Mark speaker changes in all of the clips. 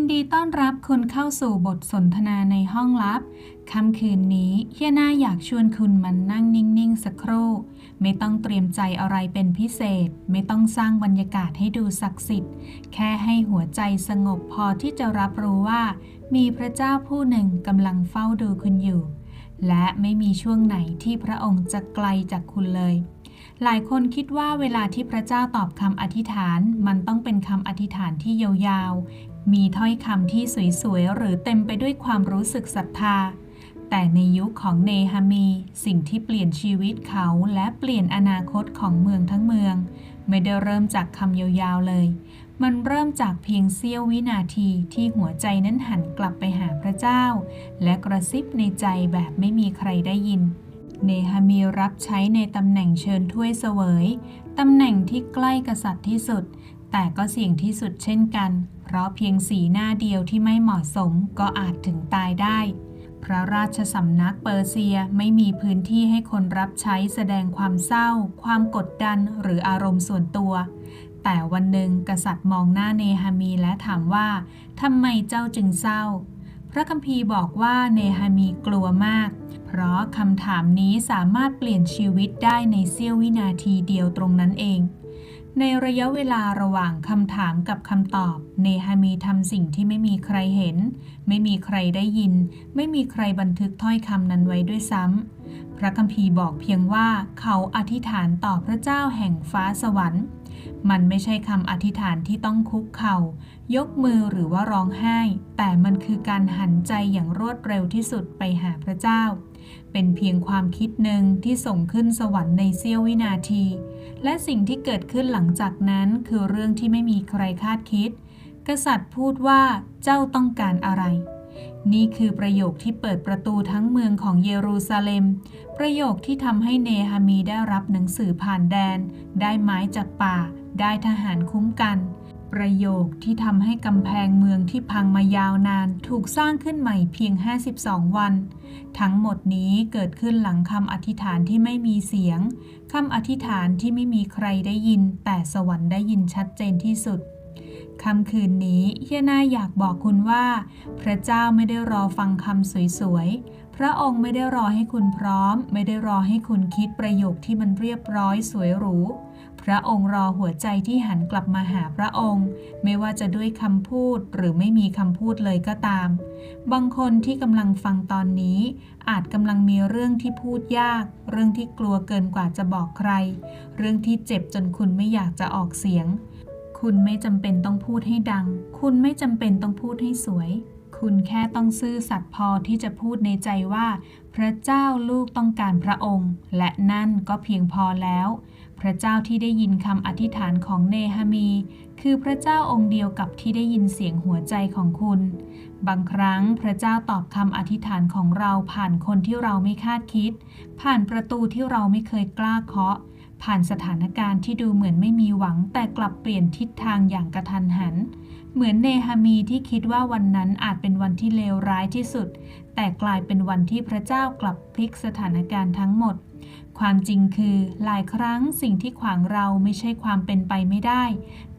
Speaker 1: นดีต้อนรับคุณเข้าสู่บทสนทนาในห้องลับ ค่ำคืนนี้เฮียนาอยากชวนคุณมันนั่งนิ่ง ๆ สักครู่ ไม่ต้องเตรียมใจอะไรเป็นพิเศษ ไม่ต้องสร้างบรรยากาศให้ดูศักดิ์สิทธิ์ แค่ให้หัวใจสงบพอที่จะรับรู้ว่า มีพระเจ้าผู้หนึ่งกำลังเฝ้าดูคุณอยู่ และไม่มีช่วงไหนที่พระองค์จะไกลจากคุณเลย หลายคนคิดว่าเวลาที่พระเจ้าตอบคำอธิษฐาน มันต้องเป็นคำอธิษฐานที่ยาวๆ มีถ้อยคำที่สวยๆ หรือเต็มไปด้วยความรู้สึกศรัทธา แต่ในยุคของเนฮามี สิ่งที่เปลี่ยนชีวิตเขาและเปลี่ยนอนาคตของเมืองทั้งเมือง ไม่ได้เริ่มจากคำยาวๆเลย มันเริ่มจากเพียงเสี้ยววินาทีที่หัวใจนั้นหันกลับไปหาพระเจ้า และกระซิบในใจแบบไม่มีใครได้ยิน เนฮามีรับใช้ในตำแหน่งเชิญถ้วยเสวยตำแหน่งที่ใกล้กษัตริย์ที่สุด แต่ก็เสี่ยงที่สุดเช่นกัน เพราะเพียงสีหน้าเดียวที่ไม่เหมาะสมก็อาจถึงตายได้ พระราชสำนักเปอร์เซียไม่มีพื้นที่ให้คนรับใช้แสดงความเศร้า ความกดดันหรืออารมณ์ส่วนตัวแต่วันหนึ่งกษัตริย์มองหน้าเนฮามีและถามว่าทำไมเจ้าจึงเศร้า พระคัมภีร์บอกว่าเนฮามีกลัวมาก เพราะคำถามนี้สามารถเปลี่ยนชีวิตได้ในเสี้ยววินาทีเดียวตรงนั้นเอง ในระยะเวลาระหว่างคำถามกับคำตอบ เนฮามีทำสิ่งที่ไม่มีใครเห็น ไม่มีใครได้ยิน ไม่มีใครบันทึกถ้อยคำนั้นไว้ด้วยซ้ำพระคัมภีร์บอกเพียงว่าเขาอธิษฐานต่อพระเจ้าแห่งฟ้าสวรรค์ มันไม่ใช่คำอธิษฐานที่ต้องคุกเข่า ยกมือหรือว่าร้องไห้ แต่มันคือการหันใจอย่างรวดเร็วที่สุดไปหาพระเจ้า เป็นเพียงความคิดหนึ่งที่ส่งขึ้นสวรรค์ในเสี้ยววินาที และสิ่งที่เกิดขึ้นหลังจากนั้นคือเรื่องที่ไม่มีใครคาดคิด กษัตริย์พูดว่าเจ้าต้องการอะไร นี่คือประโยคที่เปิดประตูทั้งเมืองของเยรูซาเล็ม ประโยคที่ทำให้เนฮามีได้รับหนังสือผ่านแดน ได้ไม้จากป่า ได้ทหารคุ้มกัน ประโยคที่ทำให้กำแพงเมืองที่พังมายาวนานถูกสร้างขึ้นใหม่เพียง 52 วัน ทั้งหมดนี้เกิดขึ้นหลังคำอธิษฐานที่ไม่มีเสียงคำอธิษฐานที่ไม่มีใครได้ยิน แต่สวรรค์ได้ยินชัดเจนที่สุด ค่ำคืนนี้เฮียนาอยากบอกคุณว่า พระเจ้าไม่ได้รอฟังคำสวยๆ พระองค์ไม่ได้รอให้คุณพร้อม ไม่ได้รอให้คุณคิดประโยคที่มันเรียบร้อยสวยหรู พระองค์รอหัวใจที่หันกลับมาหาพระองค์ ไม่ว่าจะด้วยคำพูดหรือไม่มีคำพูดเลยก็ตาม บางคนที่กำลังฟังตอนนี้ อาจกำลังมีเรื่องที่พูดยาก เรื่องที่กลัวเกินกว่าจะบอกใคร เรื่องที่เจ็บจนคุณไม่อยากจะออกเสียง คุณไม่จำเป็นต้องพูดให้ดัง คุณไม่จำเป็นต้องพูดให้สวย คุณแค่ต้องซื่อสัตย์พอที่จะพูดในใจว่า พระเจ้าลูกต้องการพระองค์ และนั่นก็เพียงพอแล้ว พระเจ้าที่ได้ยินคำอธิษฐานของเนฮามี คือพระเจ้าองค์เดียวกับที่ได้ยินเสียงหัวใจของคุณ บางครั้งพระเจ้าตอบคำอธิษฐานของเราผ่านคนที่เราไม่คาดคิด ผ่านประตูที่เราไม่เคยกล้าเคาะ ผ่านสถานการณ์ที่ดูเหมือนไม่มีหวังแต่กลับเปลี่ยนทิศทางอย่างกระทันหัน เหมือนเนฮามีที่คิดว่าวันนั้นอาจเป็นวันที่เลวร้ายที่สุด แต่กลายเป็นวันที่พระเจ้ากลับพลิกสถานการณ์ทั้งหมด ความจริงคือหลายครั้งสิ่งที่ขวางเราไม่ใช่ความเป็นไปไม่ได้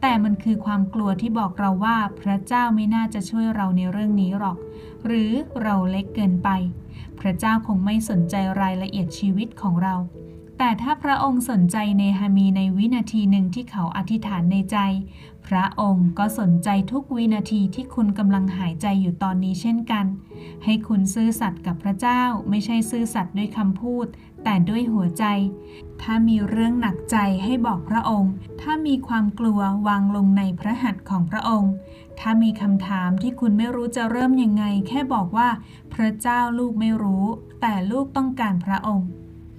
Speaker 1: แต่มันคือความกลัวที่บอกเราว่าพระเจ้าไม่น่าจะช่วยเราในเรื่องนี้หรอก หรือเราเล็กเกินไป พระเจ้าคงไม่สนใจรายละเอียดชีวิตของเรา แต่ถ้าพระองค์สนใจเนฮามีในวินาทีหนึ่งที่เขาอธิษฐานในใจ พระองค์ก็สนใจทุกวินาทีที่คุณกำลังหายใจอยู่ตอนนี้เช่นกัน ให้คุณซื่อสัตย์กับพระเจ้า ไม่ใช่ซื่อสัตย์ด้วยคำพูด แต่ด้วยหัวใจ ถ้ามีเรื่องหนักใจให้บอกพระองค์ ถ้ามีความกลัววางลงในพระหัตถ์ของพระองค์ ถ้ามีคำถามที่คุณไม่รู้จะเริ่มยังไง แค่บอกว่า พระเจ้าลูกไม่รู้ แต่ลูกต้องการพระองค์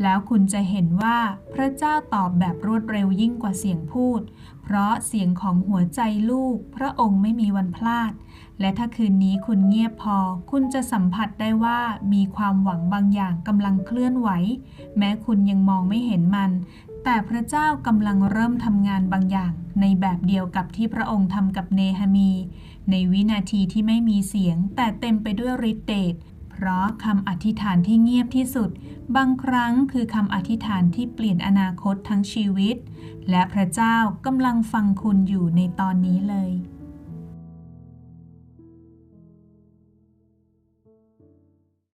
Speaker 1: แล้วคุณจะเห็นว่าพระเจ้าตอบแบบรวดเร็วยิ่งกว่าเสียงพูด เพราะเสียงของหัวใจลูก พระองค์ไม่มีวันพลาด และถ้าคืนนี้คุณเงียบพอ คุณจะสัมผัสได้ว่ามีความหวังบางอย่างกำลังเคลื่อนไหว แม้คุณยังมองไม่เห็นมัน แต่พระเจ้ากำลังเริ่มทำงานบางอย่าง ในแบบเดียวกับที่พระองค์ทำกับเนฮามี ในวินาทีที่ไม่มีเสียง แต่เต็มไปด้วยฤทธิ์เดช ราะคำอธิษฐานที่เงียบที่สุด บางครั้งคือคำอธิษฐานที่เปลี่ยนอนาคตทั้งชีวิต และพระเจ้ากำลังฟังคุณอยู่ในตอนนี้เลย